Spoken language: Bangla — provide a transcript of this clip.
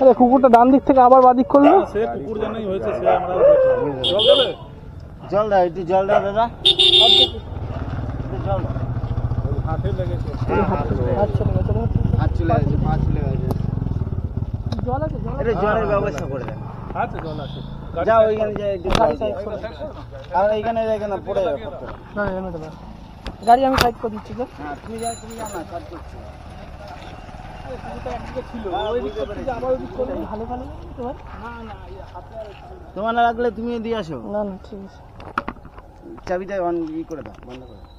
আরে কুকুরটা ডান দিক থেকে আবার বাদিক করল? সে কুকুর জানাই হয়েছে সে আমরা জল দেবে? জল দাও একটু জল দাও দাদা। একটু জল হাতে লেগেছে। হাত চলে গেছে। হাত চলে গেছে পা চলে গেছে। জল আছে জল এটা জলের ব্যবস্থা করে দেন। আছে জল আছে। যাও ওইখানে যাই একটু আর এইখানে এখানে পড়ে যাবে না গাড়ি আমি সাইড করে দিচ্ছি তো। হ্যাঁ তুমি যাও তুমি যাও না কাজ করছি। তোমার না লাগলে তুমি দিয়ে আসো। না না ঠিক আছে। চাবিটা অন ই করে দাও বন্ধ করে দাও।